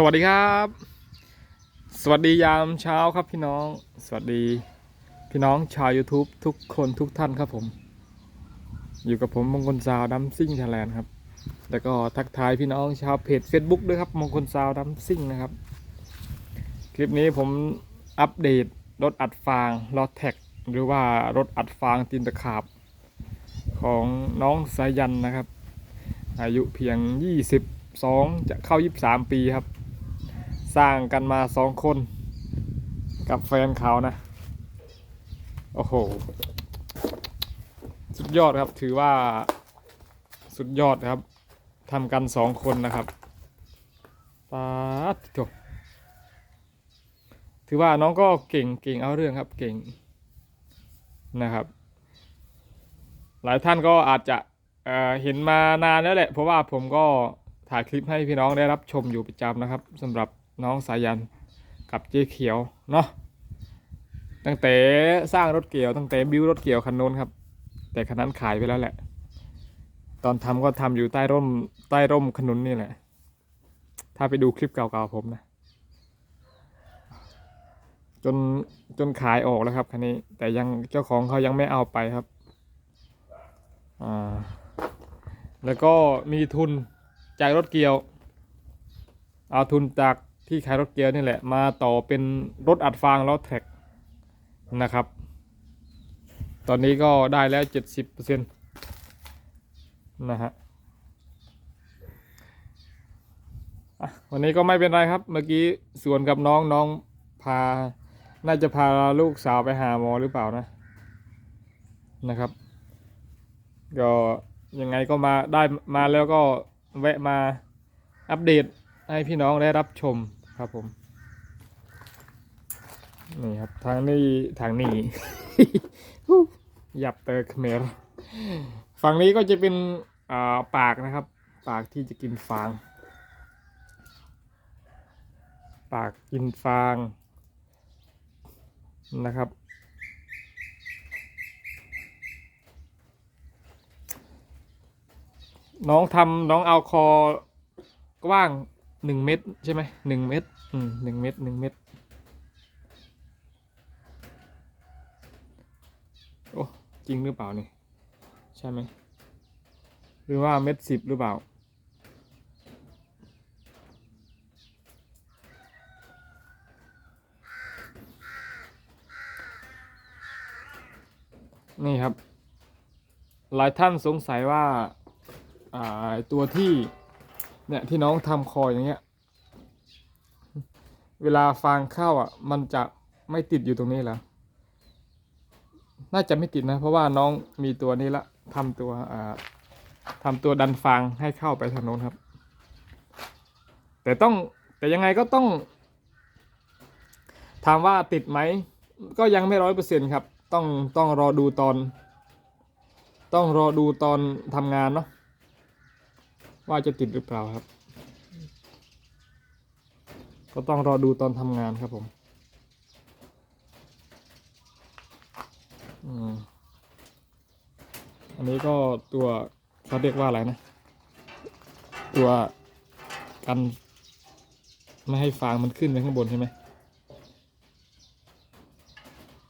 สวัสดีครับ สวัสดียามเช้าครับพี่น้อง สวัสดีพี่น้องชาว YouTube ทุกคนทุกท่านครับผม อยู่กับผมมงคลซาวดัมซิ่งไทยแลนด์ครับ แล้วก็ทักทายพี่น้องชาวเพจ Facebook ด้วยครับมงคลซาวดัมซิ่งนะครับ คลิปนี้ผมอัปเดตรถอัดฟางลอแท็ก หรือว่ารถอัดฟางตินตะขาบ ของน้องสายันนะครับ อายุเพียง22จะเข้า 23 ปีครับ สร้างกันมาสองคน กับแฟนเขานะ โอ้โห สุดยอดครับถือว่าสุดยอดครับทำกันสองคนนะครับปาดโถถือว่าน้องก็เก่งเก่งเอาเรื่องครับเก่งนะครับ หลายท่านก็อาจจะเเห็นมานานแล้วแหละ เพราะว่าผมก็ถ่ายคลิปให้พี่น้องได้รับชมอยู่ประจำนะครับสำหรับ น้องสายันกับเจ๊เขียวเนาะตั้งแต่สร้างรถเกี่ยวตั้งแต่บิวรถเกี่ยวคันโน้นครับ แต่คันนั้นขายไปแล้วแหละ ตอนทำก็ทำอยู่ใต้ร่มใต้ร่มขนุนนี่แหละ ถ้าไปดูคลิปเก่าๆผมนะ จนจนขายออกแล้วครับคันนี้ แต่ยังเจ้าของเขายังไม่เอาไปครับอ่าแล้วก็มีทุนจากรถเกียว เอาทุนจาก ที่ขายรถเกียวนี่แหละ มาต่อเป็นรถอัดฟางล้อแท็กนะครับ ตอนนี้ก็ได้แล้วเจ็ดสิบเปอร์เซ็นต์นะฮะอะวันนี้ก็ไม่เป็นไรครับ เมื่อกี้สวนกับน้องน้องพา น่าจะพาลูกสาวไปหาหมอหรือเปล่านะนะครับ ก็ยังไงก็มาได้มาแล้วก็แวะมาอัปเดตให้พี่น้องได้รับชม ครับผมนี่ครับทางนี้ทางนี้หยับเตอร์เขมรฝั่งนี้ก็จะเป็นอ่าปากนะครับ ปากที่จะกินฟาง ปากกินฟางนะครับ น้องทำน้องเอาคอกว้าง หนึ่งเมตรใช่ไหมหนึ่งเมตรอืมหนึ่งเมตรหนึ่งเมตรโอ้จริงหรือเปล่านี่ใช่ไหมหรือว่าเมตรสิบหรือเปล่า นี่ครับ หลายท่านสงสัยว่าอ่าตัวที่ เนี่ยที่น้องทำคออย่างเงี้ย เวลาฟางเข้าอะ มันจะไม่ติดอยู่ตรงนี้แล้วน่าจะไม่ติดนะ เพราะว่าน้องมีตัวนี้ละทำตัวอ่าทำตัวดันฟางให้เข้าไปทางโน้นครับ แต่ต้องแต่ยังไงก็ต้องถามว่าติดไหม ก็ยังไม่ร้อยเปอร์เซ็นครับ ต้องต้องรอดูตอน ต้องรอดูตอนทำงานเนาะ ว่าจะติดหรือเปล่าครับ ก็ต้องรอดูตอนทำงานครับผมอันนี้ก็ตัวเขาเรียกว่าอะไรนะ ตัวกันไม่ให้ฟางมันขึ้นไปข้างบนใช่ไหม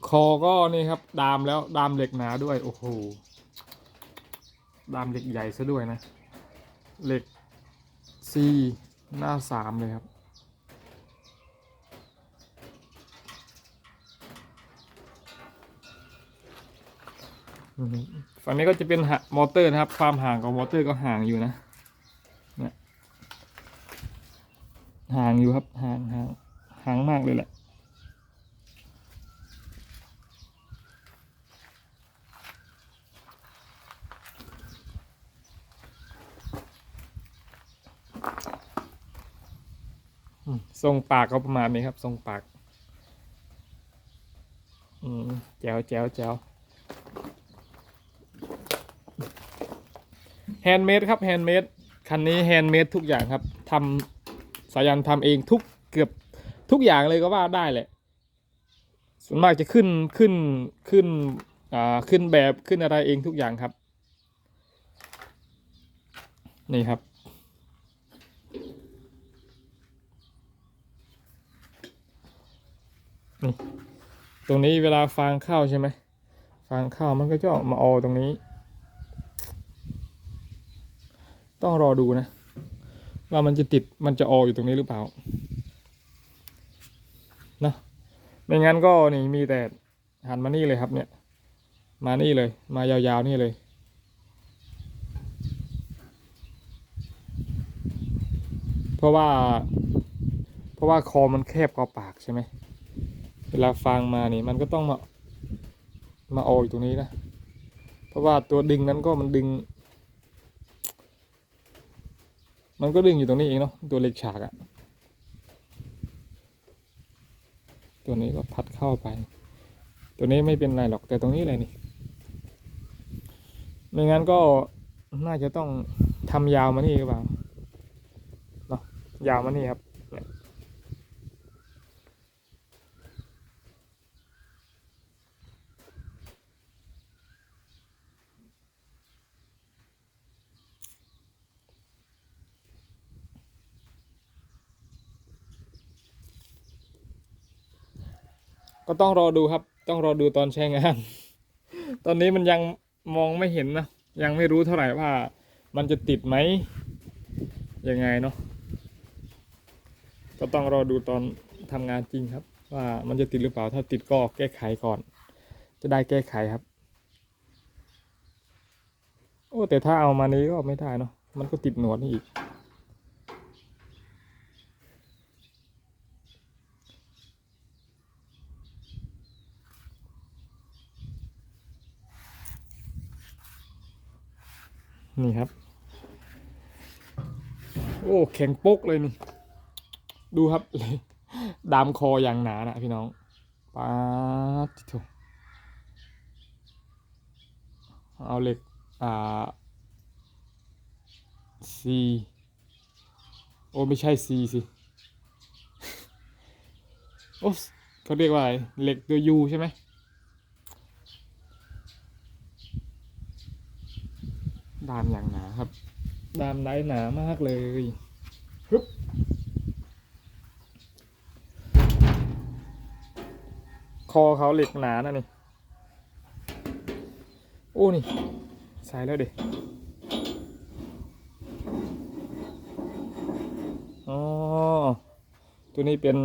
คอก็นี่ครับ ดามแล้วดามเหล็กหนาด้วย โอ้โห ดามเหล็กใหญ่ซะด้วยนะ เหล็กซีหน้าสามเลยครับ ฝั่งนี้ก็จะเป็นมอเตอร์นะครับ ความห่างของมอเตอร์ก็ห่างอยู่นะเนี่ยห่างอยู่ครับ ห่างห่างห่างมากเลยแหละ ทรงปากก็ประมาณนี้ครับ ทรงปาก อืมแจ๋วแจ๋วแจ๋วแฮนด์เมดครับแฮนด์เมดคันนี้แฮนด์เมดทุกอย่างครับทำสายันทำเองทุกเกือบทุกอย่างเลยก็ว่าได้แหละ ส่วนมากจะขึ้นขึ้นขึ้นอ่าขึ้นแบบขึ้นอะไรเองทุกอย่างครับ นี่ครับ นี่ตรงนี้เวลาฟางข้าวใช่ไหมฟางข้าวมันก็จะออกมาออตรงนี้ ต้องรอดูนะ ว่ามันจะติดมันจะอออยู่ตรงนี้หรือเปล่านะไม่งั้นก็นี่มีแต่หันมานี่เลยครับเนี่ย มานี่เลย มายาวๆนี่เลยเพราะว่า เพราะว่าคอมันแคบกว่าปากใช่ไหม เวลาฟางมานี่มันก็ต้องมามาออยตรงนี้นะ เพราะว่าตัวดึงนั้นก็มันดึง มันก็ดึงอยู่ตรงนี้เองเนาะตัวเหล็กฉากอะตัวนี้ก็พัดเข้าไป ตัวนี้ไม่เป็นไรหรอกแต่ตรงนี้เลยนี่ไม่งั้นก็น่าจะต้องทำยาวมานี่หรือเปล่าเนาะยาวมานี่ครับเนี่ย ก็ต้องรอดูครับ ต้องรอดูตอนใช้งาน ตอนนี้มันยังมองไม่เห็นนะ ยังไม่รู้เท่าไหร่ว่า มันจะติดไหมยังไงเนาะก็ต้องรอดูตอนทำงานจริงครับ ว่ามันจะติดหรือเปล่าถ้าติดก็แก้ไขก่อน จะได้แก้ไขครับ โอ้แต่ถ้าเอามานี้ก็ไม่ได้เนาะมันก็ติดหนวดนี่อีก นี่ครับ โอ้แข็งป๊กเลยนี่ ดูครับดามคออย่างหนานะพี่น้องป๊าดทิโถเอาเหล็ก อ่าซีโอ้ไม่ใช่ซีสิโอ้เขาเรียกว่าอะไรเหล็กตัวยูใช่ไหม ดามอย่างหนาครับ ดามได้หนามากเลยฮึบคอเขาเหล็กหนานะนี่ โอ้ นี่ใส่แล้วเด็อ๋อ ตัวนี้เป็น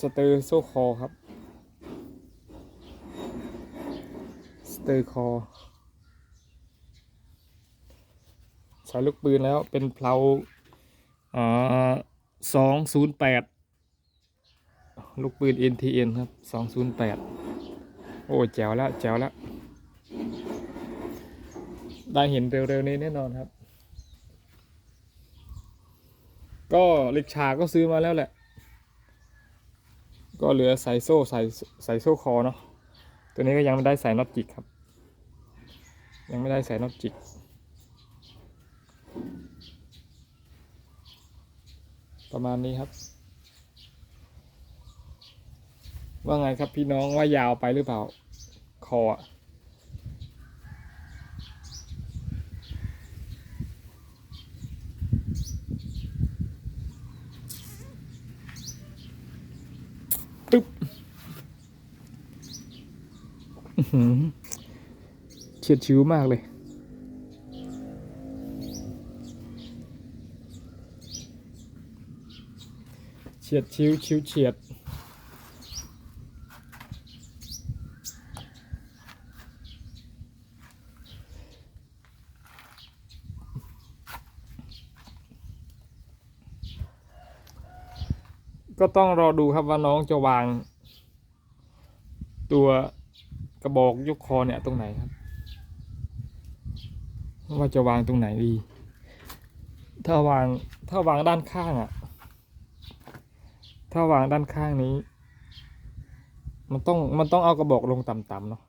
สเตอร์โซคอครับ สเตอร์คอ ใช้ลูกปืนแล้วเป็นเพลาอ่าสองศูนย์แปดลูกปืน NTN ครับสองศูนย์แปดโอ้แจ๋วแล้วแจ๋วแล้วได้เห็นเร็วๆนี้แน่นอนครับ ก็เหล็กฉากก็ซื้อมาแล้วแหละ ก็เหลือใส่โซ่ใส่ใส่โซ่คอเนาะตัวนี้ก็ยังไม่ได้ใส่น็อตจิกครับ ยังไม่ได้ใส่น็อตจิก ประมาณนี้ครับ ว่าไงครับพี่น้องว่ายาวไปหรือเปล่า คออะปึ๊บเฉียดชิวมากเลย ฉียดชิวชิวเฉียดก็ต้องรอดูครับว่าน้องจะวาง ตัวกระบอกยกคอเนี่ยตรงไหนครับ ว่าจะวางตรงไหนดี ถ้าวางถ้าวางด้านข้างอะ่ะ ถ้าวางด้านข้างนี้ มันต้องมันต้องเอากระบอกลงต่ำๆเนาะ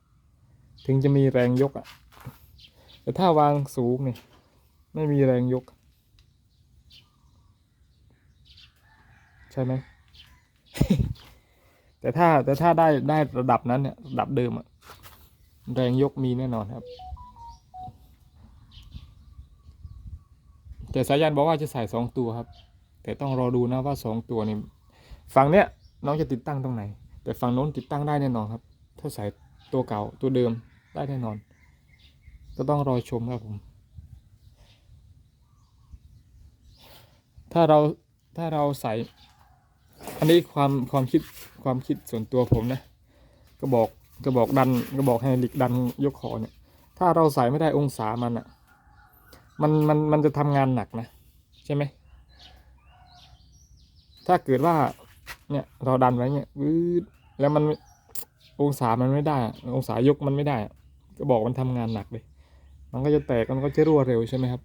ถึงจะมีแรงยกอะ่ะ แต่ถ้าวางสูงเนี่ยไม่มีแรงยก ใช่ไหมแต่ถ้าแต่ถ้าได้ได้ระดับนั้นเนี่ยระดับเดิมอะแรงยกมีแน่นอนครับ แต่สายันบอกว่าจะใส่สองตัวครับ แต่ต้องรอดูนะว่าสองตัวนี่ ฝั่งเนี้ยน้องจะติดตั้งตรงไหน แต่ฝั่งโน้นติดตั้งได้แน่นอนครับ ถ้าใส่ตัวเก่าตัวเดิมได้แน่นอน ก็ต้องรอชมครับผม ถ้าเราถ้าเราใส่ อันนี้ความความคิดความคิดส่วนตัวผมนะก็บอกก็บอกดันก็บอกให้ลิกดันยกคอเนี่ย ถ้าเราใส่ไม่ได้องศามันอะ่ะ มันมันมันจะทำงานหนักนะ ใช่ไหมถ้าเกิดว่า เนี่ย เราดันไว้เนี่ยวืดแล้วมันองศามันไม่ได้ องศายกมันไม่ได้ ก็บอกมันทำงานหนักเลย มันก็จะแตกมันก็จะรั่วเร็วใช่ไหมครับ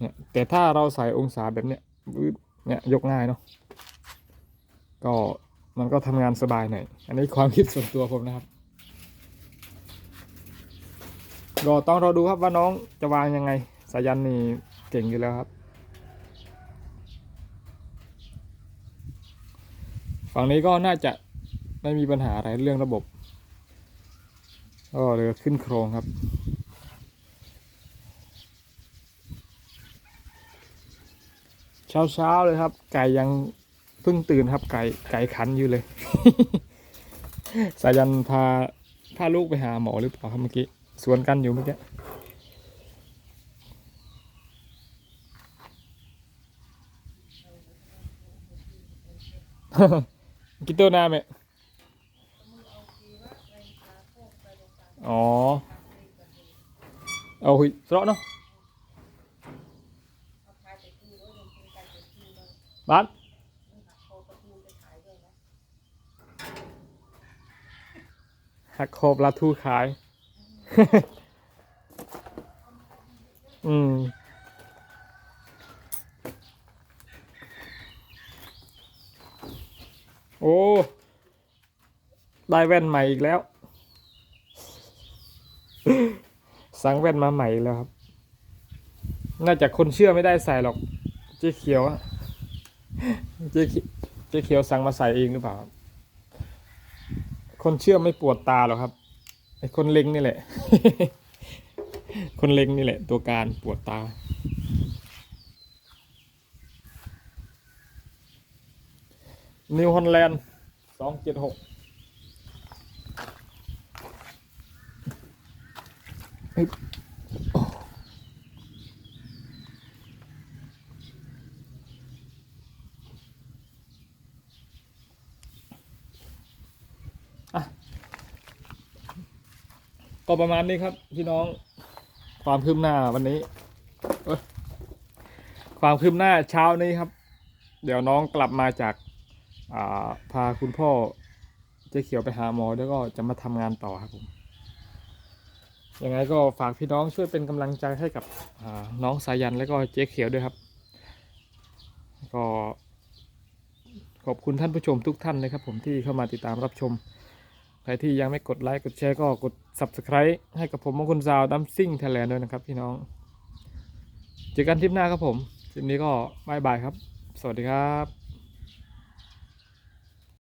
เนี่ยแต่ถ้าเราใส่องศาแบบเนี้ยวืดเนี่ยยกง่ายเนาะก็มันก็ทำงานสบายหน่อยอันนี้ความคิดส่วนตัวผมนะครับก็ต้องรอดูครับว่าน้องจะวางยังไงสายันนี่เก่งอยู่แล้วครับ ฝั่งนี้ก็น่าจะไม่มีปัญหาอะไรเรื่องระบบก็เรือขึ้นโครงครับ เช้าเช้าๆเลยครับ ไก่ยังเพิ่งตื่นครับ ไก่ไก่ขันอยู่เลย สายันพาพาลูกไปหาหมอหรือเปล่าครับเมื่อกี้สวนกันอยู่เมื่อกี้ กินตัวหน้าไหมอ๋อเอาหุยสระเนาะบ้านหักโคบลาทูขาย อืม โอ้ ได้แว่นใหม่อีกแล้ว สั่งแว่นมาใหม่แล้วครับ น่าจะคนเชื่อไม่ได้ใส่หรอก เจ๊เขียวอะเจ๊เจ๊เขียวสั่งมาใส่เองหรือเปล่า คนเชื่อไม่ปวดตาหรอกครับ ไอ้คนเล็งนี่แหละ คนเล็งนี่แหละ ตัวการปวดตา นิวฮอลแลนด์สองเจ็ดหกก็ประมาณนี้ครับ พี่น้องความคืบหน้าวันนี้ความคืบหน้าเช้านี้ครับ เดี๋ยวน้องกลับมาจาก พาคุณพ่อเจ๊เขียวไปหาหมอแล้วก็จะมาทำงานต่อครับผมยังไงก็ฝากพี่น้องช่วยเป็นกำลังใจให้กับน้องสายันแล้วก็เจ๊เขียวด้วยครับ ก็ขอบคุณท่านผู้ชมทุกท่านนะครับผมที่เข้ามาติดตามรับชม ใครที่ยังไม่กดไลค์กดแชร์ก็กด subscribe ให้กับผมมงคลซาวดัมซิ่งไทยแลนด์ด้วยนะครับพี่น้อง เจอกันทริปหน้าครับผมทริปนี้ก็บายบายครับ สวัสดีครับ